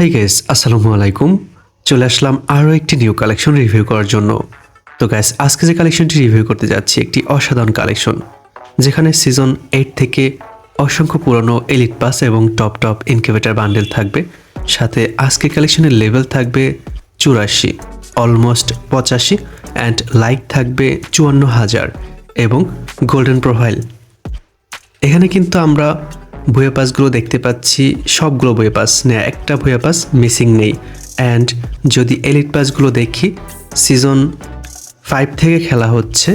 Hi guys আসসালামু আলাইকুম চলে আসলাম আরও একটি নিউ কালেকশন রিভিউ করার জন্য। তো গাইস আজকে যে কালেকশনটি রিভিউ করতে যাচ্ছি, একটি অসাধারণ কালেকশন যেখানে সিজন এইট থেকে অসংখ্য পুরনো এলিট পাস এবং টপ টপ ইনকিউবেটার বান্ডেল থাকবে। সাথে আজকে কালেকশনের লেভেল থাকবে চুরাশি অলমোস্ট পঁচাশি অ্যান্ড লাইক থাকবে চুয়ান্ন হাজার এবং গোল্ডেন প্রোফাইল এখানে কিন্তু আমরা ভুয়া পাসগুলো দেখতে পাচ্ছি, সবগুলো ভুয়া পাস নেই একটা ভুয়া পাস মিসিং নেই। অ্যান্ড যদি এলিট পাসগুলো দেখি সিজন ফাইভ থেকে খেলা হচ্ছে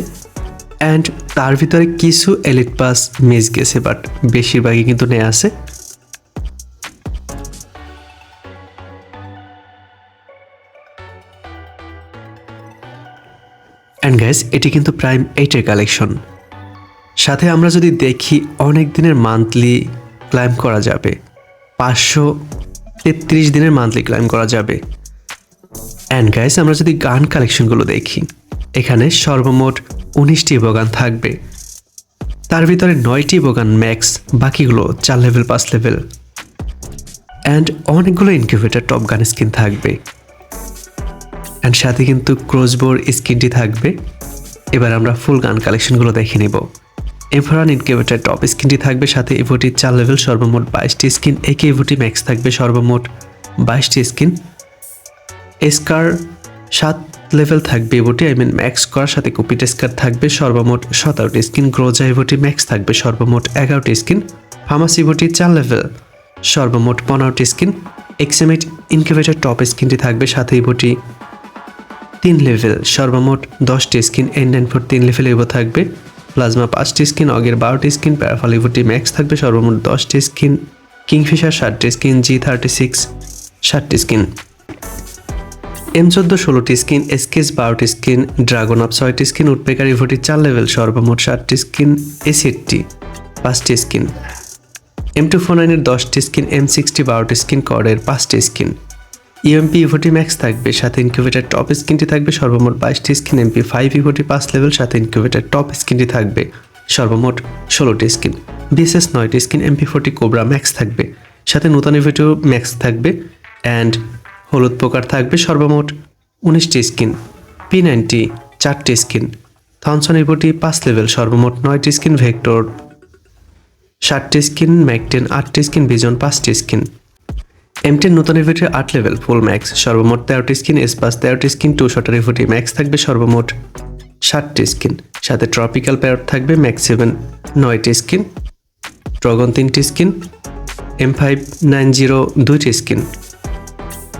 অ্যান্ড তার ভিতরে কিছু এলিট পাস মিস গেছে বাট বেশিরভাগই কিন্তু নেই আছে। অ্যান্ড গ্যাস এটি কিন্তু প্রাইম এইটের কালেকশন সাথে আমরা যদি দেখি, অনেক দিনের মান্থলি ক্লাইম করা যাবে। পাঁচশো তেত্রিশ দিনের মান্থলি ক্লাইম করা যাবে। অ্যান্ড গাইস আমরা যদি গান কালেকশনগুলো দেখি, এখানে সর্বমোট উনিশটি বগান থাকবে। তার ভিতরে নয়টি বগান ম্যাক্স বাকিগুলো চার লেভেল পাঁচ লেভেল অ্যান্ড অনেকগুলো ইনকিউবেটার টপ গান স্কিন থাকবে। অ্যান্ড সাথে কিন্তু ক্রসবোর স্কিনটি থাকবে। এবার আমরা ফুল গান কালেকশনগুলো দেখে নেব। এভরান ইনকিউবেটার টপ স্কিনটি থাকবে সাথে ইভোটির চার লেভেল সর্বমোট বাইশটি স্কিন একে ইভোটি ম্যাক্স থাকবে সর্বমোট বাইশটি স্কিন এসকার সাত লেভেল থাকবে ইভোটি আই মিন ম্যাক্স করার সাথে কপিট স্কার থাকবে সর্বমোট সতেরোটি স্কিন গ্রোজা ইভোটি ম্যাক্স থাকবে সর্বমোট এগারোটি স্কিন ফার্মাসি ইভোটি চার লেভেল সর্বমোট পনেরোটি স্কিন এক্সেমেট ইনকিউবেটার টপ স্কিনটি থাকবে সাথে ইভোটি তিন লেভেল সর্বমোট দশটি স্কিন এন নাইন ফোর তিন লেভেল এগো থাকবে। প্লাজমা পাঁচটি স্কিন, অগের বারোটি স্কিন, প্যারাফালিভুটি ম্যাক্স থাকবে, সর্বমোট দশটি স্কিন, কিংফিশার ষাটটি স্কিন, জি থার্টি সিক্স ষাটটি স্কিন। এম চোদ্দ ষোলোটি স্কিন, এসকেস বারোটি স্কিন, ড্রাগন আপ ছয়টি স্কিন উডপেকার ইভোটি চার লেভেল, সর্বমোট ষাটটি স্কিন এসিএটটি পাঁচটি স্কিন। এম টু ফোর নাইনের দশটি স্কিন, এম সিক্সটি বারোটি স্কিন কর্ডের পাঁচটি স্কিন। ইএমপি ইভোটি ম্যাক্স থাকবে, সাথে ইনকিউবেটার টপ স্কিনটি থাকবে, সর্বমোট বাইশটি স্কিন এমপি ফাইভ ইভোটি পাঁচ লেভেল সাথে ইনকিউবেটার টপ স্কিনটি থাকবে, সর্বমোট ষোলোটি স্কিন বিএসএস নয়টি skin MP forty cobra max থাকবে, সাথে নতুন ইভোটিও ম্যাক্স থাকবে অ্যান্ড হলুদ পোকার থাকবে, সর্বমোট উনিশটি স্কিন পি নাইনটি চারটি স্কিন থনসন ইভোটি পাঁচ লেভেল সর্বমোট নয়টি স্কিন ভেক্টর ষাটটি স্কিন ম্যাকটেন আটটি স্কিন বিজন পাঁচটি স্কিন এমটেন নতুন ইভেন্টের আট লেভেল ফুল ম্যাক্স সর্বমোট তেরোটি স্কিন এসপাস তেরোটি স্কিন টু শটার ইভোটি ম্যাক্স থাকবে সর্বমোট ষাটটি স্কিন সাথে ট্রপিক্যাল প্যারট থাকবে ম্যাক্স সেভেন নয়টি স্কিন ড্রগন তিনটি skin M five nine zero দুইটি skin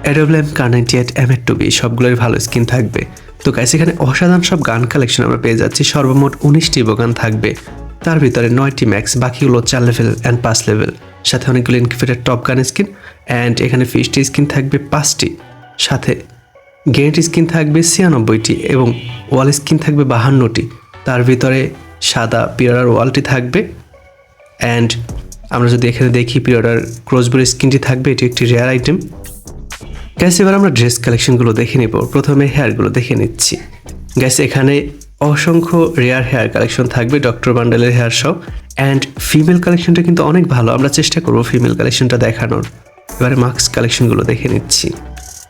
অ্যাডোব্লেম Kar ninety eight M two B সবগুলোর ভালো স্কিন থাকবে। তো গাইস এখানে অসাধারণ সব গান কালেকশন আমরা পেয়ে যাচ্ছি, সর্বমোট উনিশটি গান থাকবে। তার ভিতরে নয়টি ম্যাক্স বাকিগুলো চার লেভেল অ্যান্ড পাঁচ লেভেল সাথে অনেকগুলো incubator top gun skin and এখানে ফিশটি স্কিন থাকবে পাঁচটি। সাথে গেট স্কিন থাকবে ছিয়ানব্বইটি এবং ওয়াল স্কিন থাকবে বাহান্নটি। তার ভিতরে সাদা পিরার ওয়ালটি থাকবে অ্যান্ড আমরা যদি এখানে দেখি পিরিয়ডার ক্রসবোর স্কিনটি থাকবে, এটি একটি রেয়ার আইটেম গ্যাস এবার আমরা ড্রেস কালেকশনগুলো দেখে নেব। প্রথমে হেয়ারগুলো দেখে নিচ্ছি। গ্যাস এখানে অসংখ্য রেয়ার হেয়ার কালেকশন থাকবে ডক্টর বান্ডেলের হেয়ার শপ অ্যান্ড ফিমেল কালেকশনটা কিন্তু অনেক ভালো, আমরা চেষ্টা করব ফিমেল কালেকশনটা দেখানোর। এবারে মাস্ক কালেকশনগুলো দেখে নিচ্ছি।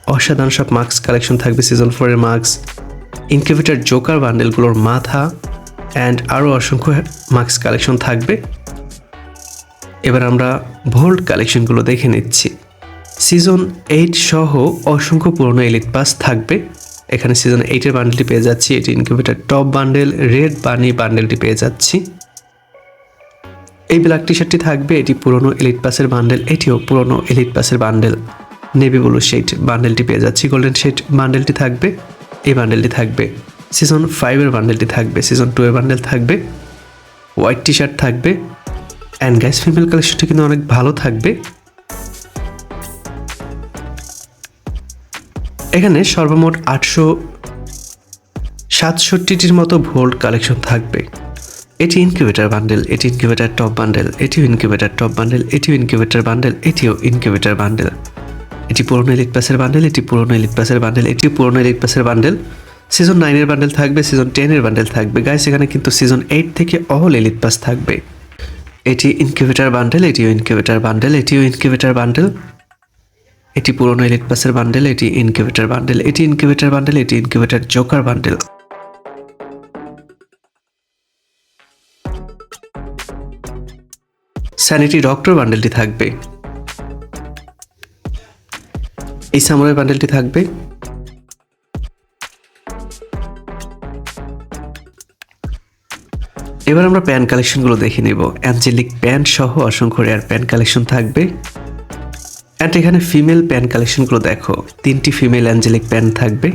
অসাধারণ সব মাস্ক কালেকশন থাকবে সিজন ফোরের মাস্ক ইনকিউবেটার জোকার বান্ডেলগুলোর মাথা। অ্যান্ড আরও অসংখ্য মাস্ক কালেকশন থাকবে। এবার আমরা ভোল্ট কালেকশনগুলো দেখে নিচ্ছি। সিজন এইট সহ অসংখ্য পুরনো এলিট পাস থাকবে। এখানে সিজন এইটের বান্ডেলটি পেয়ে যাচ্ছি। এটি incubator top bundle red bunny বান্ডেলটি পেয়ে যাচ্ছি। এই ব্ল্যাক টি শার্টটি থাকবে, এটি পুরনো এলিট পাসের বান্ডেল এটিও পুরনো এলিট পাসের বান্ডেল নেভি ব্লু শেড বান্ডেলটি পেয়ে যাচ্ছি গোল্ডেন শেড বান্ডেলটি থাকবে, এই বান্ডেলটি থাকবে। সিজন ফাইভের বান্ডেলটি থাকবে সিজন টু এর বান্ডেল থাকবে। হোয়াইট টি শার্ট থাকবে অ্যান্ড গ্যাস ফিমেল কালেকশনটি কিন্তু অনেক ভালো থাকবে। এখানে সর্বমোট আটশো সাতষট্টিটির মতো ভোল্ট কালেকশন থাকবে। এটি ইনকিউবেটার বান্ডেল এটি ইনকিউবেটার টপ বান্ডেল এটিও ইনকিউবেটার টপ বান্ডেল এটিও ইনকিউবেটার বান্ডেল এটিও ইনকিউবেটার বান্ডেল এটি পুরনো এলিট পাসের বান্ডেল এটি পুরনো এলিট পাসের বান্ডেল এটিও পুরনো এলিট পাসের বান্ডেল সিজন নাইনের বান্ডেল থাকবে সিজন টেনের বান্ডেল থাকবে। গাইস সেখানে কিন্তু সিজন এইট থেকে অল এলিট পাস থাকবে। এটি ইনকিউবেটার বান্ডেল এটিও ইনকিউবেটার বান্ডেল এটিও ইনকিউবেটার বান্ডেল এটি পুরনো এলিট পাসের বান্ডেল, এটি ইনকিউবেটর বান্ডেল, এটি ইনকিউবেটর বান্ডেল, এটি incubator joker bundle. Sanity doctor বান্ডেলটি থাকবে। এই সামুরাই বান্ডেলটি থাকবে। এবার আমরা প্যান কালেকশনগুলো দেখে নেব। অ্যাঞ্জেলিক প্যান্ট সহ অসংখ্য রেয়ার প্যান কালেকশন থাকবে। অ্যান্ড এখানে ফিমেল প্যান কালেকশনগুলো দেখো। তিনটি ফিমেল অ্যাঞ্জেলিক প্যান থাকবে।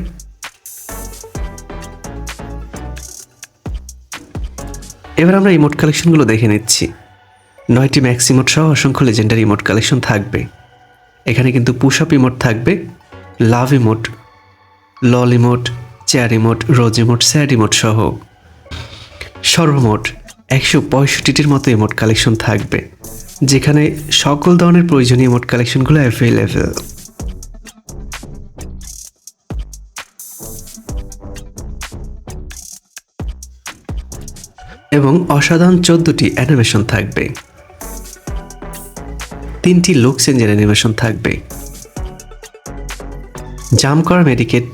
এবার আমরা ইমোট কালেকশনগুলো দেখে নিচ্ছি। নয়টি ম্যাক্স ইমোট সহ অসংখ্য লেজেন্ডারি ইমোট কালেকশন থাকবে। এখানে কিন্তু পুশ আপ ইমোট থাকবে love emote LOL emote chair emote rose emote sad emote সহ। সর্বমোট একশো পঁয়ষট্টিটির মতো ইমোট কালেকশন থাকবে। যেখানে সকল ধরনের প্রয়োজনীয় ইমোট কালেকশনগুলো অ্যাভেলেবেল এবং অসাধারণ চোদ্দটি অ্যানিমেশন থাকবে। তিনটি লুক চেঞ্জের অ্যানিমেশন থাকবে। জাম করা মেডিকেট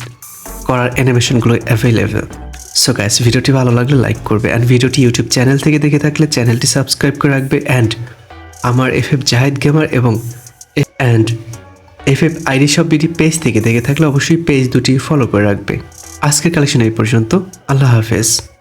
করার অ্যানিমেশনগুলো অ্যাভেলেবেল সো গাইস ভিডিওটি ভালো লাগলে লাইক করবে। অ্যান্ড ভিডিওটি ইউটিউব চ্যানেল থেকে দেখে থাকলে চ্যানেলটি সাবস্ক্রাইব করে রাখবে। অ্যান্ড আমার এফ এফ জাহেদ গেমার এবং অ্যান্ড এফ এফ আইডি সব বিডি পেজ থেকে দেখে থাকলে অবশ্যই পেজ দুটি ফলো করে রাখবে। আজকের কালেকশন এই পর্যন্ত। আল্লাহ হাফেজ।